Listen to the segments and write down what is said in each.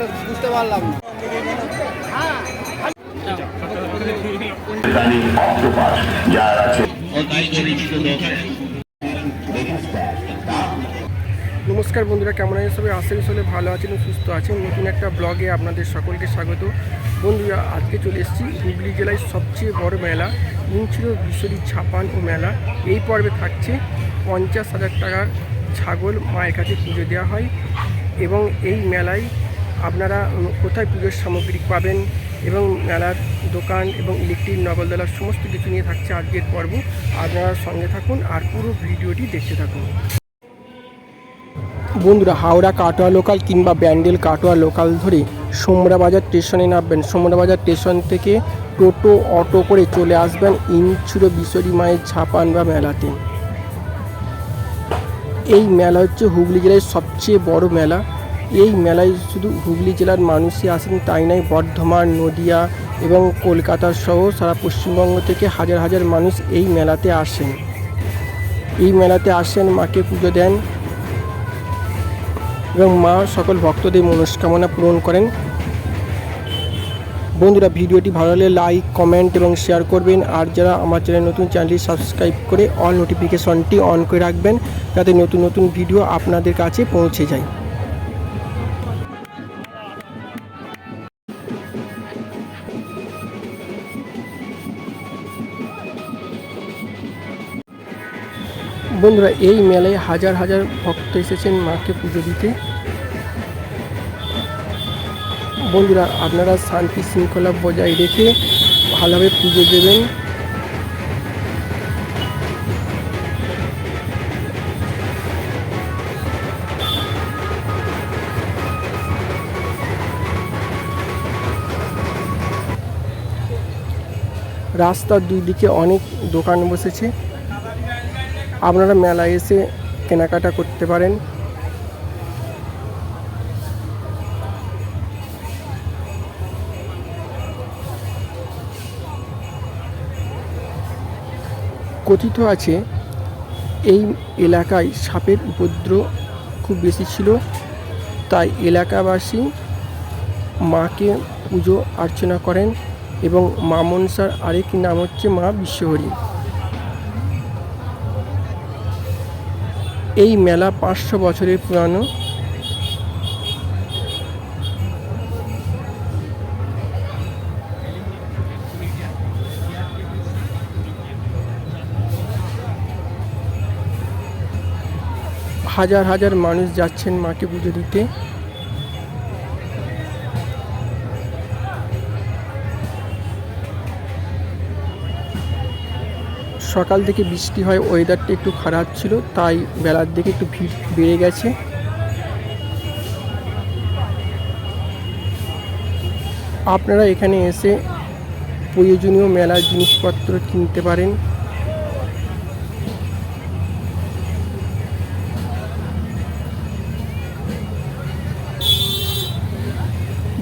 করে বুঝতে পারলাম নমস্কার বন্ধুরা, কেমন আছেন সবাই? করি সবাই ভালো আছেন সুস্থ আছেন। নতুন একটা ব্লগে আপনাদের সকলকে স্বাগত। বন্ধুরা, আজকে চলে এসেছি হুগলি জেলায় সবচেয়ে বড় মেলা ইঞ্চির বিশ্বরী ছাপান ও মেলা। এই পর্বে থাকছে পঞ্চাশ হাজার টাকার ছাগল মায়ের কাছে পুজো দেওয়া হয় এবং এই মেলায় আপনারা কোথায় পুজোর সামগ্রী পাবেন এবং মেলার দোকান এবং ইলেকট্রিক নগলদলার সমস্ত কিছু নিয়ে থাকছে আজকের পর্ব। আপনারা সঙ্গে থাকুন আর পুরো ভিডিওটি দেখতে থাকুন। বন্ধুরা, হাওড়া কাটোয়া লোকাল কিংবা ব্যান্ডেল কাটোয়া লোকাল ধরে সোমরা বাজার স্টেশনে নামবেন। সোমরা বাজার স্টেশন থেকে টোটো, অটো করে চলে আসবেন ইনছুরো বিশ্বরী মায়ের ছাপান বা মেলাতে। এই মেলা হচ্ছে হুগলি জেলার সবচেয়ে বড় মেলা। এই মেলায় শুধু হুগলি জেলার মানুষই আসেন, তাই নয়, বর্ধমান, নদিয়া এবং কলকাতা সহ সারা পশ্চিমবঙ্গ থেকে হাজার হাজার মানুষ এই মেলাতে আসেন। এই মেলাতে আসেন, মাকে পুজো দেন এবং মা সকল ভক্তদের মনস্কামনা পূরণ করেন। বন্ধুরা, ভিডিওটি ভালো লাগলে লাইক কমেন্ট এবং শেয়ার করবেন। আর যারা আমার চ্যানেল নতুন, চ্যানেলটি সাবস্ক্রাইব করে অল নোটিফিকেশনটি অন করে রাখবেন, যাতে নতুন নতুন ভিডিও আপনাদের কাছে পৌঁছে যায়। বন্ধুরা, এই মেলায় হাজার হাজার ভক্ত এসেছেন মাকে পুজো দিতে। বন্ধুরা, আপনারা শান্তি শৃঙ্খলা বজায় রেখে ভালোভাবে পুজো দেবেন। রাস্তার দুই দিকে অনেক দোকান বসেছে। আপনারা মেলায় এসে কেনাকাটা করতে পারেন। কথিত আছে, এই এলাকায় সাপের উপদ্রব খুব বেশি ছিল, তাই এলাকাবাসী মাকে পুজো অর্চনা করেন এবং মা মনসার আরেক নাম হচ্ছে মা বিশ্বহরী। এই মেলা পাঁচশো বছরের পুরানো। হাজার হাজার মানুষ যাচ্ছেন মাকে পুজো দিতে। সকাল থেকে বৃষ্টি হয় ওয়েদারটা একটু খারাপ ছিল, তাই বেলার দিকে একটু ভিড় বেড়ে গেছে। আপনারা এখানে এসে প্রয়োজনীয় মেলার জিনিসপত্র কিনতে পারেন।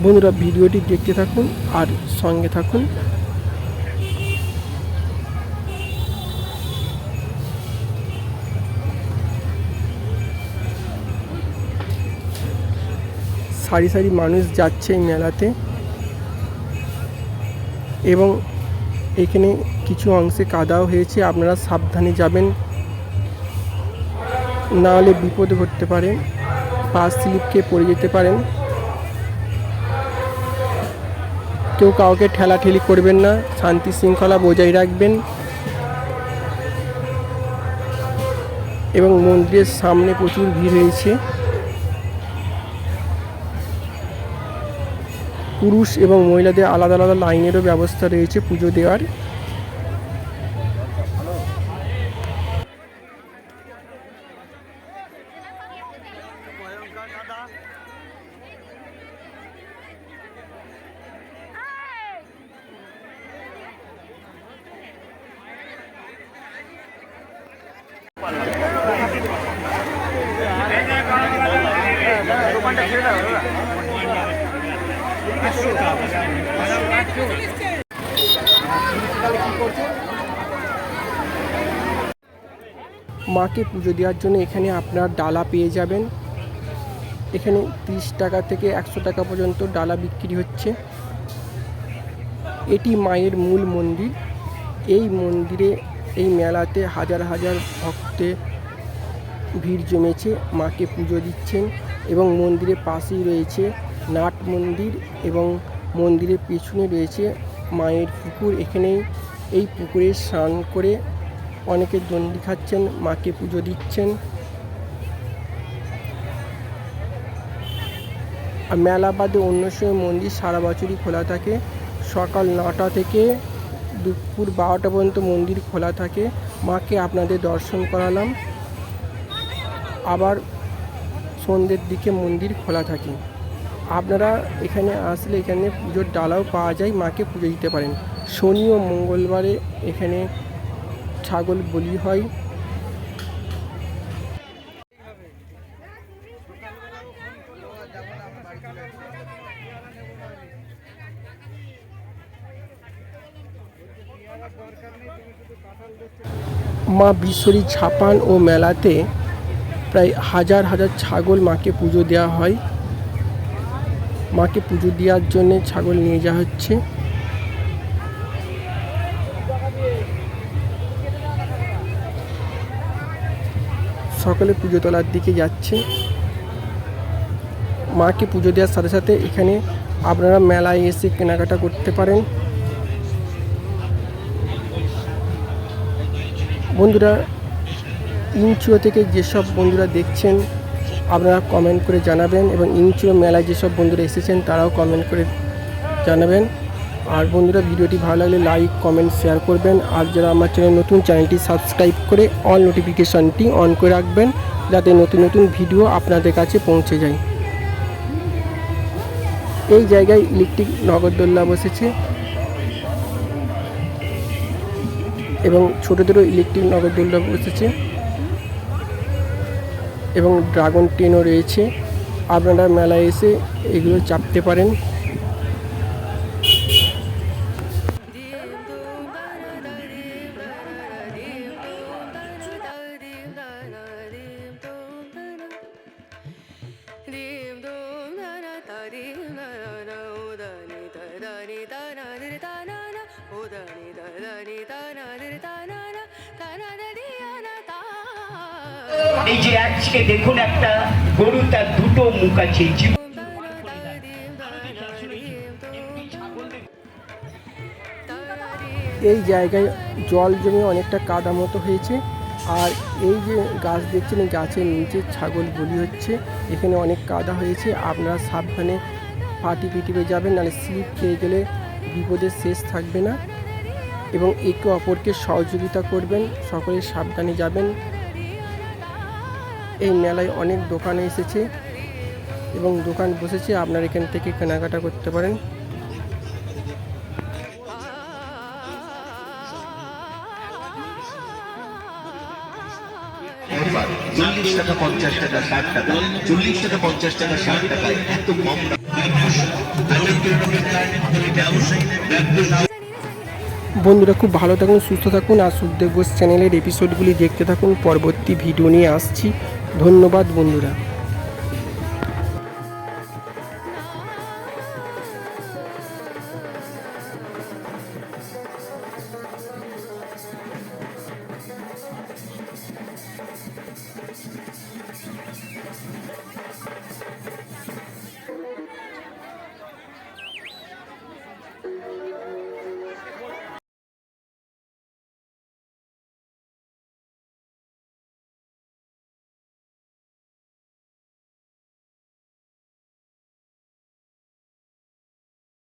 বন্ধুরা, ভিডিওটি দেখতে থাকুন আর সঙ্গে থাকুন। সারি সারি মানুষ যাচ্ছে এই মেলাতে। এবং এখানে কিছু অংশে কাদাও হয়েছে, আপনারা সাবধানে যাবেন। না হলে বিপদে ঘটতে পারে পা স্লিপ খেয়ে পড়ে যেতে পারেন। কেউ কাউকে ঠেলাঠেলি করবেন না, শান্তি শৃঙ্খলা বজায় রাখবেন। এবং মন্দিরের সামনে প্রচুর ভিড় হয়েছে। পুরুষ এবং মহিলাদের আলাদা আলাদা লাইনেরও ব্যবস্থা রয়েছে পুজো দেওয়ার। মাকে পুজো দেওয়ার জন্য এখানে আপনার ডালা পেয়ে যাবেন। এখানে তিরিশ টাকা থেকে একশো টাকা পর্যন্ত ডালা বিক্রি হচ্ছে। এটি মায়ের মূল মন্দির। এই মন্দিরে, এই মেলাতে হাজার হাজার ভক্তে ভিড় জমেছে। মাকে পুজো দিচ্ছেন এবং মন্দিরের পাশেই রয়েছে নাট মন্দির এবং মন্দিরের পেছনে রয়েছে মায়ের পুকুর। এখানেই এই পুকুরে স্নান করে অনেকে দণ্ডি খাচ্ছেন, মাকে পুজো দিচ্ছেন। আর মেলা বাদে অন্য সময় মন্দির সারা বছরই খোলা থাকে। সকাল নটা থেকে দুপুর বারোটা পর্যন্ত মন্দির খোলা থাকে। মাকে আপনাদের দর্শন করালাম। আবার সন্ধ্যের দিকে মন্দির খোলা থাকে। আপনারা এখানে আসলে এখানে পুজোর ডালাও পাওয়া যায়, মাকে পুজো দিতে পারেন। শনি ও মঙ্গলবারে এখানে ছাগল বলি হয়। মা বিশ্বরী ছাপান ও মেলাতে প্রায় হাজার হাজার ছাগল মাকে পুজো দেওয়া হয়। মাকে পুজো দেওয়ার জন্য ছাগল নিয়ে যাওয়া হচ্ছে। সকলে পুজো তোলার দিকে যাচ্ছে। মাকে পুজো দেওয়ার সাথে সাথে এখানে আপনারা মেলায় এসে কেনাকাটা করতে পারেন। বন্ধুরা ইনচিও থেকে যেসব বন্ধুরা দেখছেন আপনারা কমেন্ট করে জানাবেন এবং ইনচিও মেলায় যেসব বন্ধুরা এসেছেন তারাও কমেন্ট করে জানাবেন। আর বন্ধুরা, ভিডিওটি ভালো লাগলে লাইক কমেন্ট শেয়ার করবেন। আর যারা আমার চ্যানেল নতুন চ্যানেলটি সাবস্ক্রাইব করে অল নোটিফিকেশনটি অন করে রাখবেন, যাতে নতুন নতুন ভিডিও আপনাদের কাছে পৌঁছে যায়। এই জায়গায় ইলেকট্রিক নগরদোল্লা বসেছে। এবং ছোটোদেরও ইলেকট্রিক নগরদোল্লা বসেছে। এবং ড্রাগন ট্রেনও রয়েছে। আপনারা মেলায় এসে এগুলো চাপতে পারেন। এই যে আজকে দেখুন একটা গরু, তার দুটো মুখ আছে এই জায়গায় জল জমে অনেকটা কাদা মতো হয়েছে, আর এই যে গাছ দেখছেন, এই গাছের নিচে ছাগল বলি হচ্ছে, এখানে অনেক কাদা হয়েছে, আপনারা সাবধানে পাটি পিটিবে যাবেন, নাহলে স্লিপ খেয়ে গেলে বিপদের শেষ থাকবে না, এবং একে অপরকে সহযোগিতা করবেন, সকলে সাবধানে যাবেন। এই মেলায় অনেক দোকানে এসেছে এবং দোকান বসেছে। আপনারা এখান থেকে কেনাকাটা করতে পারেন। বন্ধুরা, খুব ভালো থাকুন, সুস্থ থাকুন, আর সুখদেব ঘোষ চ্যানেলের এপিসোডগুলি দেখতে থাকুন। পরবর্তী ভিডিও নিয়ে আসছি। ধন্যবাদ বন্ধুরা।